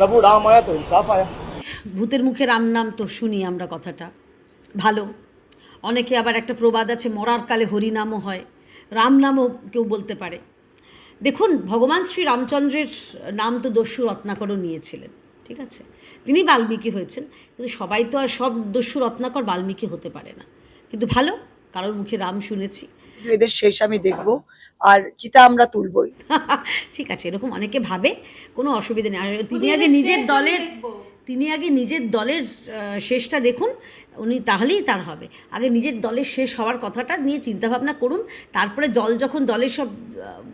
प्रभु राम आया तो इंसाफ आया ভূতের মুখে রাম নাম তো শুনি আমরা কথাটা ভালো অনেকে আবার একটা প্রবাদ আছে মরার কালে হরিনামও হয় রাম নামও কেউ বলতে পারে দেখুন ভগবান শ্রী রামচন্দ্রের নাম তো দস্যু রত্নাকরও নিয়েছিলেন ঠিক আছে তিনি বাল্মীকি হয়েছেন কিন্তু সবাই তো আর সব দস্যু রত্নাকর বাল্মীকি হতে পারে না কিন্তু ভালো কারোর মুখে রাম শুনেছি এদের শেষ আমি দেখব আর চিতা আমরা তুলবই। ঠিক আছে এরকম অনেকে ভাবে কোনো অসুবিধা নেই। আর তিনি আগে নিজের দলের তিনি আগে নিজের দলের শেষটা দেখুন উনি তাহলেই তার হবে। আগে নিজের দলের শেষ হওয়ার কথাটা নিয়ে চিন্তাভাবনা করুন তারপরে দল যখন দলের সব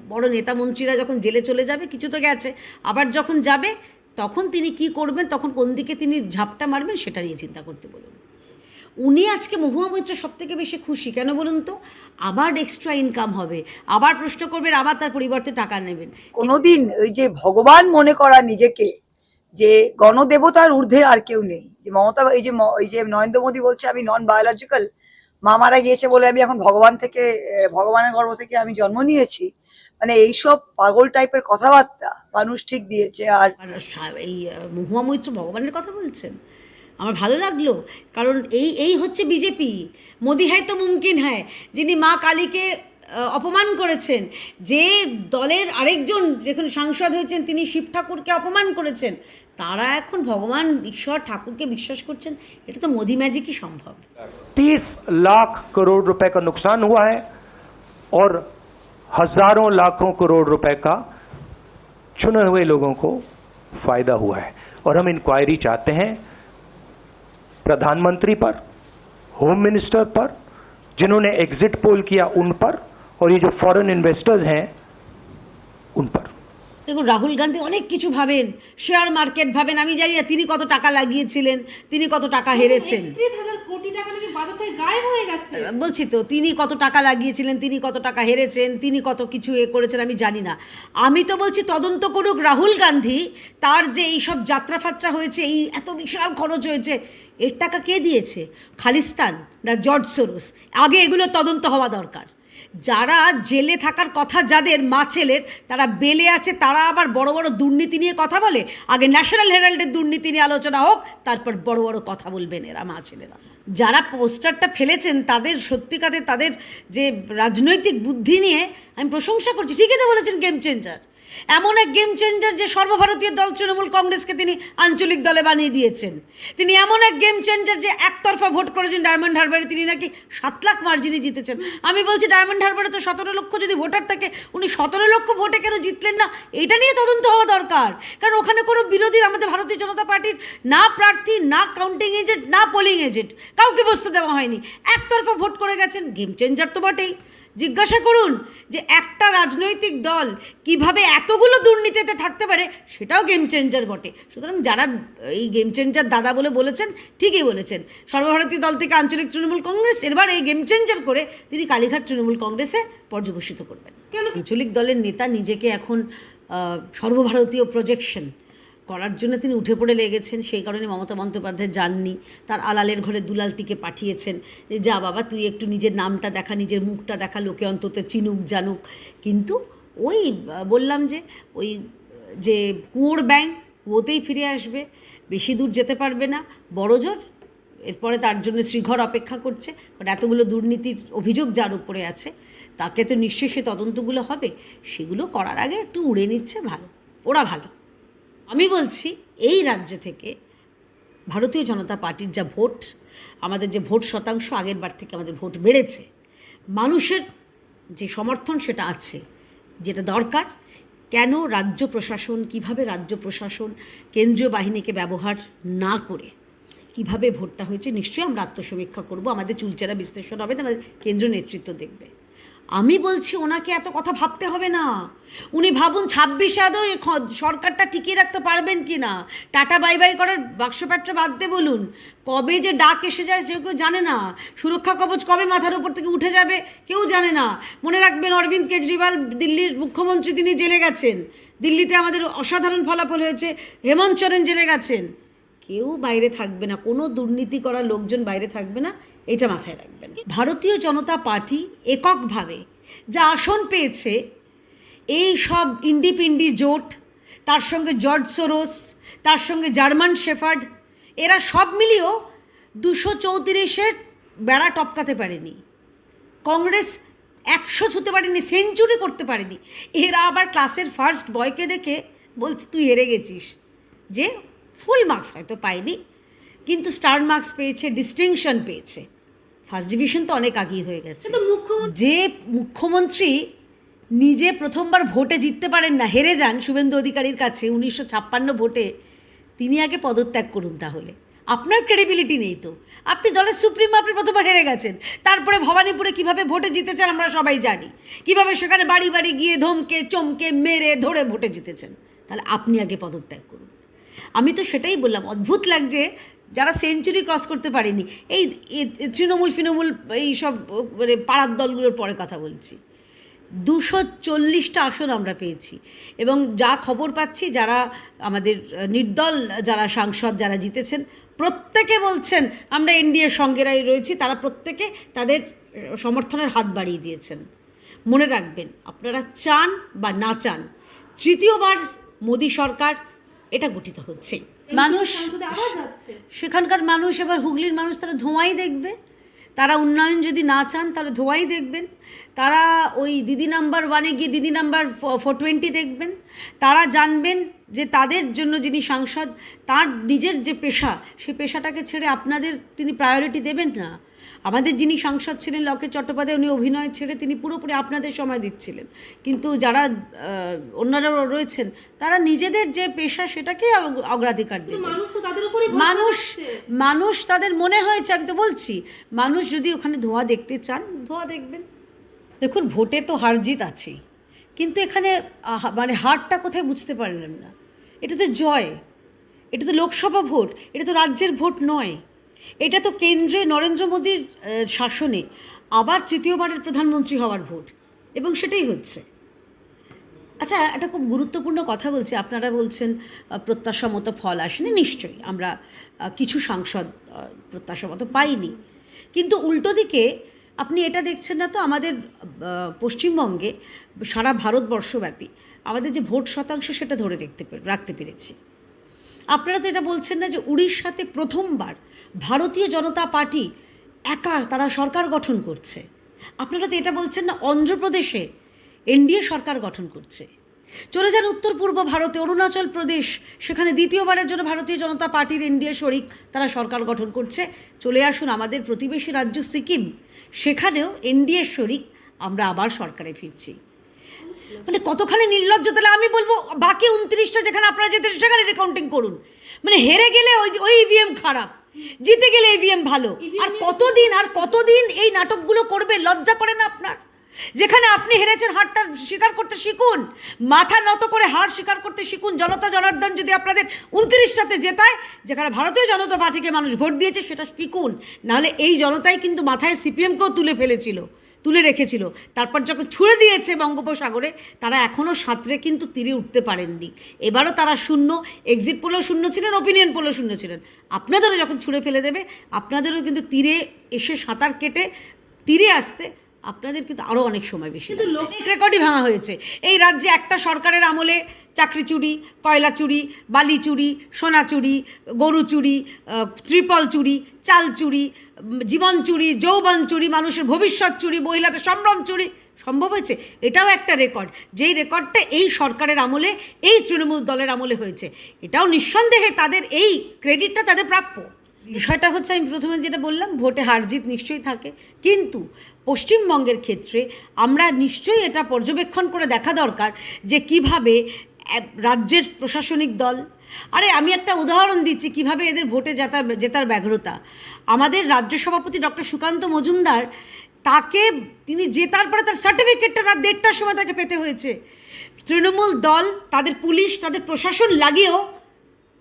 বড় নেতা মন্ত্রীরা যখন জেলে চলে যাবে কিছু তো গেছে আবার যখন যাবে তখন তিনি কি করবেন তখন কোন দিকে তিনি ঝাপটা মারবেন সেটা নিয়ে চিন্তা করতে বলুন। উনি আজকে মহুয়া মৈত্র সব থেকে বেশি খুশি। কেন বলুন তো? আবার এক্সট্রা ইনকাম হবে। আবার প্রশ্ন করবেন আবার তার পরিবর্তে টাকা নেবেন। কোনোদিন ওই যে ভগবান মনে করা নিজেকে যে গণদেবতার ঊর্ধ্বে আর কেউ নেই। যে মমতা এই যে এই যে নরেন্দ্র মোদী বলছে আমি নন বায়োলজিক্যাল মা মারা গিয়েছে বলে আমি এখন ভগবান থেকে ভগবানের গর্ভ থেকে আমি জন্ম নিয়েছি। মানে এইসব পাগল টাইপের কথাবার্তা মানুষ ঠিক দিয়েছে আর আর এই মহুয়া মৈত্র ভগবানের কথা বলছেন? আমার ভালো লাগলো কারণ এই এই হচ্ছে বিজেপি মোদি হ্যায় তো মুমকিন হ্যায় যিনি মা কালীকে আহ, অপমান করেছেন যে দলের আরেকজন যেখানে সাংসদ হয়েছেন তিনি শিব ঠাকুরকে অপমান করেছেন তারা এখন ভগবান ঈশ্বর ঠাকুরকে বিশ্বাস করছেন এটা তো মোদি ম্যাজিকই সম্ভব तीस लाख करोड़ रुपए का नुकसान हुआ है और हजारों लाखों करोड़ रुपए का चुने हुए लोगों को फायदा हुआ है और हम इंक्वायरी चाहते हैं प्रधानमंत्री पर, होम मिनिस्टर पर, जिन्होंने एग्जिट पोल किया उन पर, और ये जो फॉरेन इन्वेस्टर्स हैं, उन पर। দেখুন রাহুল গান্ধী অনেক কিছু ভাবেন শেয়ার মার্কেট ভাবেন আমি জানি না তিনি কত টাকা লাগিয়েছিলেন তিনি কত টাকা হেরেছেন। বলছি তো তিনি কত টাকা লাগিয়েছিলেন তিনি কত টাকা হেরেছেন তিনি কত কিছু এ করেছেন আমি জানি না। আমি তো বলছি তদন্ত করুক রাহুল গান্ধী তার যে এই সব যাত্রা ফাত্রা হয়েছে এই এত বিশাল খরচ হয়েছে এর টাকা কে দিয়েছে? খালিস্তান না জর্জ সোরস? আগে এগুলো তদন্ত হওয়া দরকার। যারা জেলে থাকার কথা যাদের মা ছেলের, তারা বেলে আছে, তারা আবার বড় বড় দুর্নীতি নিয়ে কথা বলে। আগে ন্যাশনাল হেরাল্ডের দুর্নীতি নিয়ে আলোচনা হোক, তারপর বড় বড় কথা বলবেন এরা মা ছেলেরা। যারা পোস্টারটা ফেলেছেন, তাদের সত্যিকারে তাদের যে রাজনৈতিক বুদ্ধি নিয়ে আমি প্রশংসা করছি। ঠিকই তো বলেছেন গেম চেঞ্জার। এমন এক গেম চেঞ্জার যে সর্বভারতীয় দল তৃণমূল কংগ্রেসকে তিনি আঞ্চলিক দলে বানিয়ে দিয়েছেন। তিনি এমন এক গেম চেঞ্জার যে একতরফা ভোট করেছেন ডায়মন্ড হারবারে, তিনি নাকি সাত লাখ মার্জিনে জিতেছেন। আমি বলছি ডায়মন্ড হারবারে তো সতেরো লক্ষ যদি ভোটার থাকে, উনি সতেরো লক্ষ ভোটে কেন জিতলেন না? এটা নিয়ে তদন্ত হওয়া দরকার। কারণ ওখানে কোনো বিরোধী আমাদের ভারতীয় জনতা পার্টির না প্রার্থী, না কাউন্টিং এজেন্ট না পোলিং এজেন্ট কাউকে বসতে দেওয়া হয়নি। একতরফা ভোট করে গেছেন গেম চেঞ্জার তো বটেই। জিজ্ঞাসা করুন যে একটা রাজনৈতিক দল কীভাবে এতগুলো দুর্নীতিতে থাকতে পারে সেটাও গেম চেঞ্জার বটে। সুতরাং যারা এই গেম চেঞ্জার দাদা বলে বলেছেন ঠিকই বলেছেন। সর্বভারতীয় দল থেকে আঞ্চলিক তৃণমূল কংগ্রেস এবার এই গেম চেঞ্জার করে তিনি কালীঘাট তৃণমূল কংগ্রেসে পর্যবসিত করবেন। কেন আঞ্চলিক দলের নেতা নিজেকে এখন সর্বভারতীয় প্রজেকশন করার জন্য তিনি উঠে পড়ে লেগেছেন, সেই কারণে মমতা বন্দ্যোপাধ্যায় যাননি। তার আলালের ঘরে দুলালটিকে পাঠিয়েছেন যে বাবা, তুই একটু নিজের নামটা দেখা, নিজের মুখটা দেখা, লোকে অন্তত চিনুক, জানুক। কিন্তু ওই, বললাম যে, ওই, যে কুয়োর ব্যাংক কুয়োতেই ফিরে আসবে, বেশি দূর যেতে পারবে না, বড় জোর। এরপরে তার জন্য শ্রীঘর অপেক্ষা করছে। কারণ এতগুলো দুর্নীতির অভিযোগ যার উপরে আছে, তাকে তো নিশ্চয়ই সে তদন্তগুলো হবে। সেগুলো করার আগে একটু উড়ে নিচ্ছে ভালো, ওরা ভালো। আমি বলছি, এই রাজ্য থেকে ভারতীয় জনতা পার্টির যা ভোট, আমাদের যে ভোট শতাংশ আগের বার থেকে আমাদের ভোট বেড়েছে, মানুষের যে সমর্থন সেটা আছে, যেটা দরকার। কেন রাজ্য প্রশাসন, কীভাবে রাজ্য প্রশাসন কেন্দ্রীয় বাহিনীকে ব্যবহার না করে? কীভাবে ভোটটা হয়েছে? নিশ্চয়ই আমরা আত্মসমীক্ষা করব, আমাদের চুলচেরা বিশ্লেষণ হবে, আমাদের কেন্দ্রীয় নেতৃত্ব দেখবে। আমি বলছি ওনাকে এত কথা ভাবতে হবে না। উনি ভাবুন ছাব্বিশে আদৌ সরকারটা টিকিয়ে রাখতে পারবেন কি না। টাটা, বাই বাই করার বাক্সপ্যাটটা বাদ দিয়ে বলুন, কবে যে ডাক এসে যায় কেউ কেউ জানে না। সুরক্ষা কবচ কবে মাথার উপর থেকে উঠে যাবে কেউ জানে না। মনে রাখবেন অরবিন্দ কেজরিওয়াল দিল্লির মুখ্যমন্ত্রী তিনি জেলে গেছেন। দিল্লিতে আমাদের অসাধারণ ফলাফল হয়েছে। হেমন্ত সোরেন জেলে গেছেন। কেউ বাইরে থাকবে না। কোনো দুর্নীতি করার লোকজন বাইরে থাকবে না। এটা মাথায় রাখবেন। ভারতীয় জনতা পার্টি এককভাবে যা আসন পেয়েছে, এই সব ইন্ডিপিন্ডি জোট, তার সঙ্গে জর্জ সোরোস, তার সঙ্গে জার্মান শেফার্ড, এরা সব মিলিয়েও দুশো চৌত্রিশের বেড়া টপকাতে পারেনি। কংগ্রেস একশো ছুতে পারেনি, সেঞ্চুরি করতে পারেনি। এরা আবার ক্লাসের ফার্স্ট বয়কে দেখে বলছে, তুই হেরে গেছিস। যে ফুল মার্কস হয়তো পায়নি, কিন্তু স্টার মার্কস পেয়েছে ডিস্টিংশন পেয়েছে। ফার্স্ট ডিভিশন তো অনেক আগেই হয়ে গেছে। কিন্তু মুখ্যমন্ত্রী যে মুখ্যমন্ত্রী নিজে প্রথমবার ভোটে জিততে পারেন না হেরে যান শুভেন্দু অধিকারীর কাছে উনিশশো ছাপ্পান্ন ভোটে তিনি আগে পদত্যাগ করুন তাহলে। আপনার ক্রেডিবিলিটি নেই তো। আপনি দলের সুপ্রিম আপনি প্রথমবার হেরে গেছেন। তারপরে ভবানীপুরে কীভাবে ভোটে জিতেছেন আমরা সবাই জানি। কীভাবে সেখানে বাড়ি বাড়ি গিয়ে ধমকে চমকে মেরে ধরে ভোটে জিতেছেন। তাহলে আপনি আগে পদত্যাগ করুন। আমি তো সেটাই বললাম অদ্ভুত লাগছে যারা সেঞ্চুরি ক্রস করতে পারেনি, এই তৃণমূল ফিনমূল এই সব মানে পাড়ার দলগুলোর পরে কথা বলছি। দুশো চল্লিশটা আসন আমরা পেয়েছি এবং যা খবর পাচ্ছি যারা আমাদের নির্দল, যারা সাংসদ, যারা জিতেছেন, প্রত্যেকে বলছেন আমরা এনডিএর সঙ্গেরাই রয়েছি, তারা প্রত্যেকে তাদের সমর্থনের হাত বাড়িয়ে দিয়েছেন। মনে রাখবেন, আপনারা চান বা না চান, তৃতীয়বার মোদী সরকার এটা গঠিত হচ্ছে। মানুষ সেখানকার মানুষ এবার হুগলির মানুষ তারা ধোঁয়াই দেখবে। তারা উন্নয়ন যদি না চান তাহলে ধোঁয়াই দেখবেন। তারা ওই দিদি নাম্বার ওয়ানে গিয়ে দিদি নাম্বার ফোর টোয়েন্টি দেখবেন। তারা জানবেন যে তাদের জন্য যিনি সাংসদ তার নিজের যে পেশা সেই পেশাটাকে ছেড়ে আপনাদের তিনি প্রায়োরিটি দেবেন না। আমাদের যিনি সাংসদ ছিলেন লকেট চট্টোপাধ্যায় উনি অভিনয় ছেড়ে তিনি পুরোপুরি আপনাদের সময় দিচ্ছিলেন। কিন্তু যারা অন্যরা রয়েছেন তারা নিজেদের যে পেশা সেটাকেই অগ- অগ্রাধিকার দেবে মানুষ মানুষ তাদের মনে হয়েছে আমি তো বলছি মানুষ যদি ওখানে ধোঁয়া দেখতে চান ধোঁয়া দেখবেন। দেখুন ভোটে তো হার জিত আছেই। কিন্তু এখানে মানে হারটা কোথায় বুঝতে পারলাম না। এটা তো জয় এটা তো লোকসভা ভোট এটা তো রাজ্যের ভোট নয়। এটা তো কেন্দ্রে নরেন্দ্র মোদীর শাসনে আবার তৃতীয়বারের প্রধানমন্ত্রী হওয়ার ভোট, এবং সেটাই হচ্ছে। আচ্ছা একটা খুব গুরুত্বপূর্ণ কথা বলছি, আপনারা বলছেন প্রত্যাশা মতো ফল আসেনি, নিশ্চয়ই আমরা কিছু সাংসদ প্রত্যাশা মতো পাইনি। কিন্তু উল্টো দিকে আপনি এটা দেখছেন না তো, আমাদের পশ্চিমবঙ্গে সারা ভারতবর্ষব্যাপী আমাদের যে ভোট শতাংশ সেটা ধরে রাখতে রাখতে পেরেছি। আপনারা তো এটা বলছেন না যে উড়িষ্যাতে প্রথমবার ভারতীয় জনতা পার্টি একা তারা সরকার গঠন করছে। আপনারা তো এটা বলছেন না অন্ধ্রপ্রদেশে এনডিএ সরকার গঠন করছে। চলে যান উত্তর পূর্ব ভারতে, অরুণাচল প্রদেশ। সেখানে দ্বিতীয়বারের জন্য ভারতীয় জনতা পার্টির এনডিএ শরিক তারা সরকার গঠন করছে। চলে আসুন আমাদের প্রতিবেশী রাজ্য সিকিম। সেখানেও এনডিএ শরিক আমরা আবার সরকারে ফিরছি। মানে কতখানি নির্লজ্জ তাহলে আমি বলব বাকি উনত্রিশটা যেখানে আপনারা যেতে সেখানে রেকাউন্টিং করুন। মানে হেরে গেলে ওই ওই ইভিএম খারাপ জিতে গেলে ইভিএম ভালো। আর কতদিন আর কতদিন এই নাটকগুলো করবে লজ্জা করে না আপনার? যেখানে আপনি হেরেছেন হারটা স্বীকার করতে শিখুন। মাথা নত করে হার স্বীকার করতে শিখুন। জনতা জনার্দন যদি আপনাদের উনত্রিশটাতে জেতায় যেখানে ভারতীয় জনতা পার্টিকে মানুষ ভোট দিয়েছে সেটা শিখুন। নাহলে এই জনতাই কিন্তু মাথায় সিপিএমকেও তুলে ফেলেছিল। তুলে রেখেছিল। তারপর যখন ছুড়ে দিয়েছে বঙ্গোপসাগরে তারা এখনও সাঁতরে কিন্তু তীরে উঠতে পারেননি। এবারও তারা শূন্য এক্সিট পোলেও শূন্য ছিলেন ওপিনিয়ন পোলেও শূন্য ছিলেন। আপনাদেরও যখন ছুঁড়ে ফেলে দেবে আপনাদেরও কিন্তু তীরে এসে সাঁতার কেটে তীরে আসতে আপনাদের কিন্তু আরও অনেক সময় বেশি কিন্তু। লোক- রেকর্ডই ভাঙা হয়েছে। এই রাজ্যে একটা সরকারের আমলে চাকরি চুরি, কয়লা চুরি, বালি চুরি, সোনা চুরি, গরু চুরি ত্রিপল চুরি, চাল চুরি জীবন চুরি, যৌবন চুরি, মানুষের ভবিষ্যৎ চুরি, মহিলাদের সম্ভ্রম চুরি। সম্ভব হয়েছে? এটাও একটা রেকর্ড। যেই রেকর্ডটা এই সরকারের আমলে, এই তৃণমূল দলের আমলে হয়েছে, এটাও নিঃসন্দেহে তাদের এই ক্রেডিটটা তাদের প্রাপ্য। বিষয়টা হচ্ছে, আমি প্রথমে যেটা বললাম, ভোটে হারজিত নিশ্চয়ই থাকে। কিন্তু পশ্চিমবঙ্গের ক্ষেত্রে আমরা নিশ্চয়ই এটা পর্যবেক্ষণ করে দেখা দরকার যে কীভাবে রাজ্যের প্রশাসনিক দল। আরে আমি একটা উদাহরণ দিচ্ছি কীভাবে এদের ভোটে জেতার জেতার ব্যগ্রতা আমাদের রাজ্য সভাপতি ডক্টর সুকান্ত মজুমদার তাকে, তিনি জেতার পরে তার সার্টিফিকেটটা রাত দেড়টার সময় তাকে পেতে হয়েছে। তৃণমূল দল, তাদের পুলিশ, তাদের প্রশাসন লাগিয়েও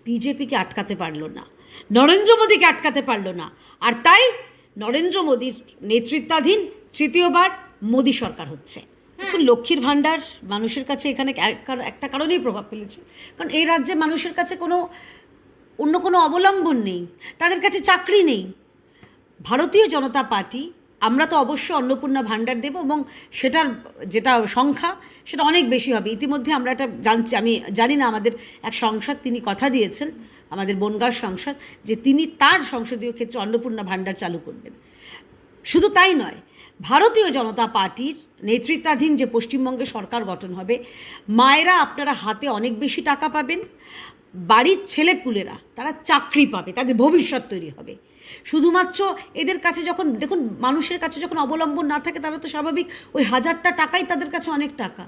বিজেপিকে আটকাতে পারল না। নরেন্দ্র মোদীকে আটকাতে পারল না। আর তাই নরেন্দ্র মোদীর নেতৃত্বাধীন তৃতীয়বার মোদী সরকার হচ্ছে। এখন লক্ষ্মীর ভাণ্ডার মানুষের কাছে এখানে একটা কারণেই প্রভাব ফেলেছে। কারণ এই রাজ্যে মানুষের কাছে কোনো, অন্য কোনো অবলম্বন নেই, তাদের কাছে চাকরি নেই। ভারতীয় জনতা পার্টি, আমরা তো অবশ্যই অন্নপূর্ণা ভাণ্ডার দেব এবং সেটার যেটা সংখ্যা, সেটা অনেক বেশি হবে। ইতিমধ্যে আমরা এটা জানছি, আমি জানি না আমাদের এক সংসদ তিনি কথা দিয়েছেন, আমাদের বনগাঁর সংসদ, যে তিনি তার সংসদীয় ক্ষেত্রে অন্নপূর্ণা ভাণ্ডার চালু করবেন। শুধু তাই নয় ভারতীয় জনতা পার্টির নেতৃত্বাধীন যে পশ্চিমবঙ্গে সরকার গঠন হবে, মায়েরা আপনারা হাতে অনেক বেশি টাকা পাবেন, বাড়ির ছেলেপুলেরা তারা চাকরি পাবে, তাদের ভবিষ্যৎ তৈরি হবে। শুধুমাত্র এদের কাছে যখন, দেখুন, মানুষের কাছে যখন অবলম্বন না থাকে তারা তো স্বাভাবিক ওই হাজারটা টাকাই তাদের কাছে অনেক টাকা।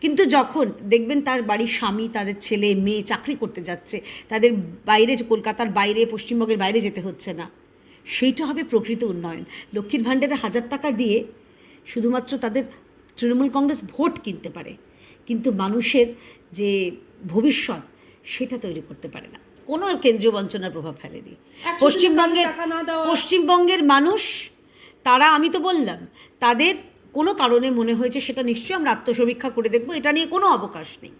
কিন্তু যখন দেখবেন তার বাড়ির স্বামী, তাদের ছেলে, মেয়ে চাকরি করতে যাচ্ছে, তাদের বাইরে কলকাতার বাইরে, পশ্চিমবঙ্গের বাইরে যেতে হচ্ছে না। সেইটা হবে প্রকৃত উন্নয়ন। লক্ষ্মীর ভাণ্ডারে হাজার টাকা দিয়ে শুধুমাত্র তাদের তৃণমূল কংগ্রেস ভোট কিনতে পারে কিন্তু মানুষের যে ভবিষ্যৎ সেটা তৈরি করতে পারে না। কোনো কেন্দ্রীয় বঞ্চনার প্রভাব ফেলেনি। পশ্চিমবঙ্গের। পশ্চিমবঙ্গের মানুষ তারা আমি তো বললাম তাদের কোনো কারণে মনে হয়েছে সেটা নিশ্চয়ই আমরা আত্মসমীক্ষা করে দেখব এটা নিয়ে কোনো অবকাশ নেই।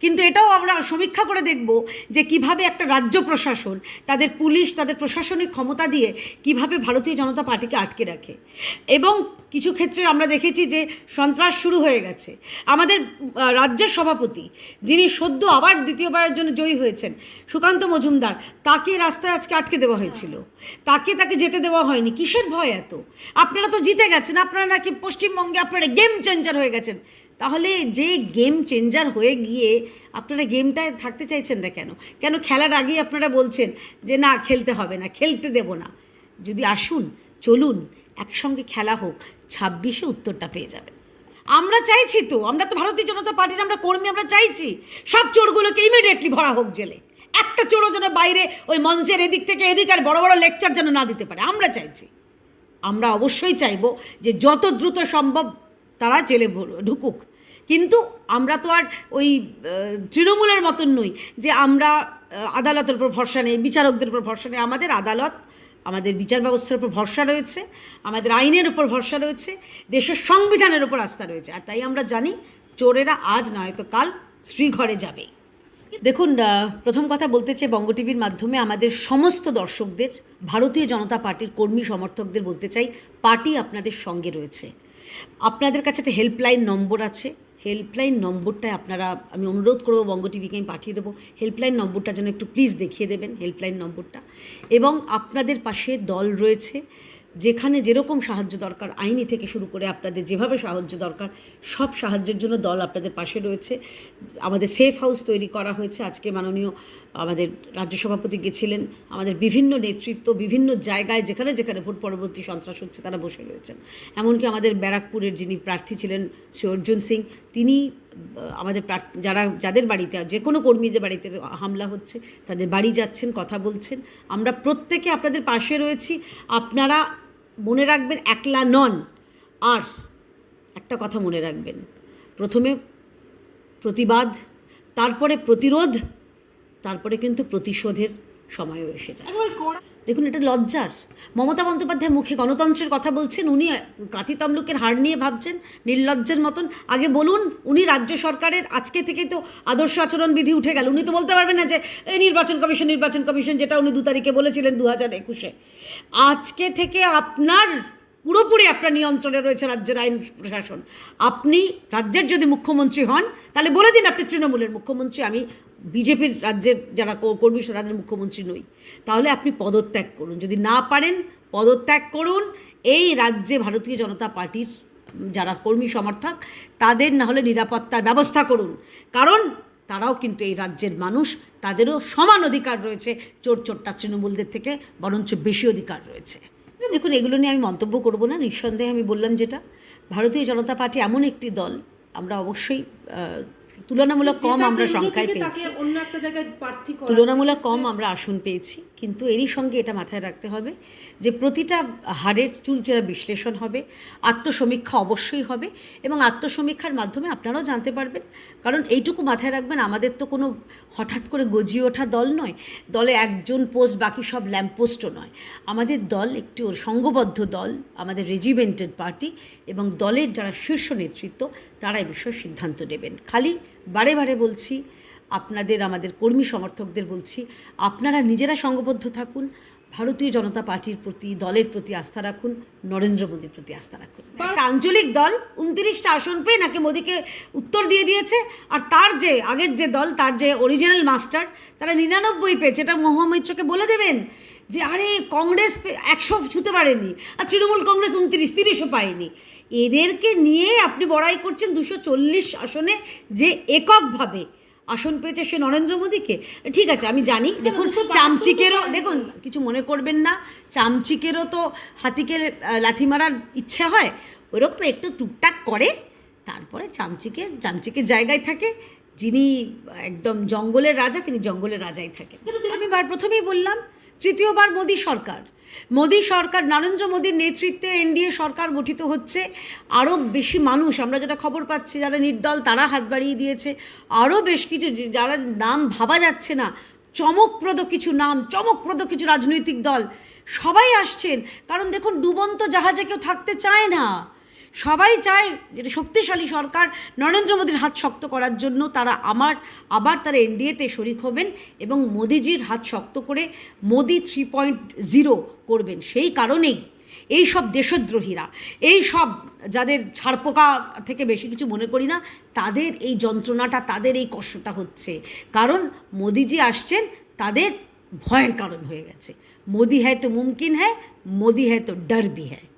কিন্তু এটাও আমরা সমীক্ষা করে দেখব যে কীভাবে একটা রাজ্য প্রশাসন, তাদের পুলিশ, তাদের প্রশাসনিক ক্ষমতা দিয়ে কীভাবে ভারতীয় জনতা পার্টিকে আটকে রাখে। এবং কিছু ক্ষেত্রে আমরা দেখেছি যে সন্ত্রাস শুরু হয়ে গেছে। আমাদের রাজ্যের সভাপতি যিনি সদ্য আবার দ্বিতীয়বারের জন্য জয়ী হয়েছেন, সুকান্ত মজুমদার, তাকে রাস্তায় আজকে আটকে দেওয়া হয়েছিল। তাকে তাকে যেতে দেওয়া হয়নি। কিসের ভয় এত? আপনারা তো জিতে গেছেন, আপনারা নাকি পশ্চিমবঙ্গে আপনারা গেম চেঞ্জার হয়ে গেছেন। তাহলে যে গেম চেঞ্জার হয়ে গিয়ে আপনারা গেমটায় থাকতে চাইছেন না কেন? কেন খেলার আগেই আপনারা বলছেন যে না, খেলতে হবে না, খেলতে দেব না। যদি আসুন, চলুন, একসঙ্গে খেলা হোক, ছাব্বিশে উত্তরটা পেয়ে যাবেন। আমরা চাইছি তো, আমরা তো ভারতীয় জনতা পার্টির আমরা কর্মী, আমরা চাইছি। সব চোরগুলোকে ইমিডিয়েটলি ভরা হোক জেলে। একটা চোরও যেন বাইরে ওই মঞ্চের এদিক থেকে এদিক আর বড় বড় লেকচার যেন না দিতে পারে। আমরা চাইছি। আমরা অবশ্যই চাইব যে যত দ্রুত সম্ভব তারা জেলে ঢুকুক। কিন্তু আমরা তো আর ওই তৃণমূলের মতন নই যে আমরা আদালতের উপর ভরসা নেই, বিচারকদের উপর ভরসা নেই। আমাদের আদালত, আমাদের বিচার ব্যবস্থার উপর ভরসা রয়েছে, আমাদের আইনের উপর ভরসা রয়েছে, দেশের সংবিধানের উপর আস্থা রয়েছে। আর তাই আমরা জানি, চোরেরা আজ নয়তো কাল শ্রীঘরে যাবে। দেখুন প্রথম কথা বলতে চাই বঙ্গ টিভির মাধ্যমে আমাদের সমস্ত দর্শকদের, ভারতীয় জনতা পার্টির কর্মী সমর্থকদের বলতে চাই, পার্টি আপনাদের সঙ্গে রয়েছে। আপনাদের কাছে একটা হেল্পলাইন নম্বর আছে। হেল্পলাইন নম্বরটায় আপনারা, আমি অনুরোধ করব বঙ্গ টিভিকে আমি পাঠিয়ে দেবো। হেল্পলাইন নম্বরটা যেন একটু প্লিজ দেখিয়ে দেবেন হেল্পলাইন নম্বরটা এবং আপনাদের পাশে দল রয়েছে। যেখানে যেরকম সাহায্য দরকার, আইনি থেকে শুরু করে আপনাদের যেভাবে সাহায্য দরকার, সব সাহায্যের জন্য দল আপনাদের পাশে রয়েছে। আমাদের সেফ হাউস তৈরি করা হয়েছে। আজকে মাননীয় আমাদের রাজ্য সভাপতি গেছিলেন। আমাদের বিভিন্ন নেতৃত্ব, বিভিন্ন জায়গায় যেখানে যেখানে ভোট পরবর্তী সন্ত্রাস হচ্ছে, তারা বসে রয়েছেন। এমনকি আমাদের ব্যারাকপুরের যিনি প্রার্থী ছিলেন, শ্রী অর্জুন সিং, তিনি আমাদের যারা, যাদের বাড়িতে, যে কোনো কর্মীদের বাড়িতে হামলা হচ্ছে, তাদের বাড়ি যাচ্ছেন, কথা বলছেন। আমরা প্রত্যেকে আপনাদের পাশে রয়েছি। আপনারা মনে রাখবেন একলা নন। আর একটা কথা মনে রাখবেন। প্রথমে প্রতিবাদ, তারপরে প্রতিরোধ, তারপরে কিন্তু প্রতিশোধের সময়ও এসে যায়। দেখুন, এটা লজ্জার। মমতা বন্দ্যোপাধ্যায় মুখে গণতন্ত্রের কথা বলছেন, উনি কাঁথি তমলুকের হার নিয়ে ভাবছেন, নির্লজ্জের মতন। আগে বলুন, উনি রাজ্য সরকারের, আজকে থেকে তো আদর্শ আচরণবিধি উঠে গেল। উনি তো বলতে পারবেন না যে, এই নির্বাচন কমিশন নির্বাচন কমিশন, যেটা উনি দু তারিখে বলেছিলেন দু হাজার একুশে। আজকে থেকে আপনার, পুরোপুরি আপনার নিয়ন্ত্রণে রয়েছে রাজ্যের আইন প্রশাসন। আপনি, রাজ্যের যদি মুখ্যমন্ত্রী হন, তাহলে বলে দিন আপনি তৃণমূলের মুখ্যমন্ত্রী, আমি বিজেপির রাজ্যের যারা কর্মী তাদের মুখ্যমন্ত্রী নই। তাহলে আপনি পদত্যাগ করুন। যদি না পারেন, পদত্যাগ করুন। এই রাজ্যে ভারতীয় জনতা পার্টির যারা কর্মী সমর্থক, তাদের না হলে নিরাপত্তার ব্যবস্থা করুন। কারণ তারাও কিন্তু এই রাজ্যের মানুষ, তাদেরও সমান অধিকার রয়েছে। চোর চোরটা তৃণমূলদের থেকে বরঞ্চ বেশি অধিকার রয়েছে। দেখুন, এগুলো নিয়ে আমি মন্তব্য করব না। নিঃসন্দেহে আমি বললাম যেটা, ভারতীয় জনতা পার্টি এমন একটি দল, আমরা অবশ্যই তুলনামূলক কম আমরা সংখ্যায় পেয়েছি। অন্য একটা জায়গায় তুলনামূলক কম আমরা আসন পেয়েছি। কিন্তু এরই সঙ্গে এটা মাথায় রাখতে হবে যে প্রতিটা হারের চুলচেরা বিশ্লেষণ হবে, আত্মসমীক্ষা অবশ্যই হবে এবং আত্মসমীক্ষার মাধ্যমে আপনারাও জানতে পারবেন। কারণ এইটুকু মাথায় রাখবেন, আমাদের তো কোনো হঠাৎ করে গজিয়ে ওঠা দল নয়, দলে একজন পোস্ট, বাকি সব ল্যাম্প পোস্টও নয়। আমাদের দল একটি সংঘবদ্ধ দল, আমাদের রেজিমেন্টেড পার্টি এবং দলের যারা শীর্ষ নেতৃত্ব, তারা এ বিষয়ে সিদ্ধান্ত নেবেন। খালি বারে বারে বলছি, আপনাদের, আমাদের কর্মী সমর্থকদের বলছি, আপনারা নিজেরা সংঘবদ্ধ থাকুন ভারতীয় জনতা পার্টির প্রতি দলের প্রতি আস্থা রাখুন নরেন্দ্র মোদীর প্রতি আস্থা রাখুন। একটা আঞ্চলিক দল উনত্রিশটা আসন পেয়ে নাকি মোদীকে উত্তর দিয়ে দিয়েছে আর তার যে আগের যে দল তার যে অরিজিনাল মাস্টার তারা নিরানব্বই পেয়েছে। এটা মহামিত্রকে বলে দেবেন যে আরে কংগ্রেস একশো ছুতে পারেনি আর তৃণমূল কংগ্রেস উনত্রিশ তিরিশও পায়নি। এদেরকে নিয়ে আপনি বড়াই করছেন দুশো চল্লিশ আসনে যে এককভাবে। আসন পেয়েছে সে নরেন্দ্র মোদীকে? ঠিক আছে আমি জানি। দেখুন চামচিকেরও দেখুন কিছু মনে করবেন না চামচিকেরও তো হাতিকে লাথি মারার ইচ্ছে হয়। ওরকম একটু টুকটাক করে তারপরে চামচিকে চামচিকের জায়গায় থাকে যিনি একদম জঙ্গলের রাজা তিনি জঙ্গলের রাজাই থাকেন। আমি বার প্রথমেই বললাম তৃতীয়বার মোদী সরকার। মোদী সরকার, নরেন্দ্র মোদীর নেতৃত্বে এনডিএ সরকার গঠিত হচ্ছে। আরও বেশি মানুষ, আমরা যেটা খবর পাচ্ছি, যারা নির্দল, তারা হাত বাড়িয়ে দিয়েছে। আরও বেশ কিছু যারা নাম ভাবা যাচ্ছে না, চমকপ্রদ কিছু নাম, চমকপ্রদ কিছু রাজনৈতিক দল, সবাই আসছেন। কারণ দেখুন, ডুবন্ত জাহাজে কেউ থাকতে চায় না। সবাই চায় যেটা শক্তিশালী সরকার নরেন্দ্র মোদীর হাত শক্ত করার জন্য তারা আমার, আবার তারা এনডিএতে শরিক হবেন এবং মোদিজির হাত শক্ত করে মোদি থ্রি পয়েন্ট জিরো করবেন। সেই কারণেই এই সব দেশদ্রোহীরা, এই সব যাদের ছাড়পোকা থেকে বেশি কিছু মনে করি না, তাদের এই যন্ত্রণাটা, তাদের এই কষ্টটা হচ্ছে। কারণ মোদিজি আসছেন, তাদের ভয়ের কারণ হয়ে গেছে। মোদি হ্যায় তো মুমকিন হ্যায়, মোদি হ্যায় তো ডর ভি হ্যায়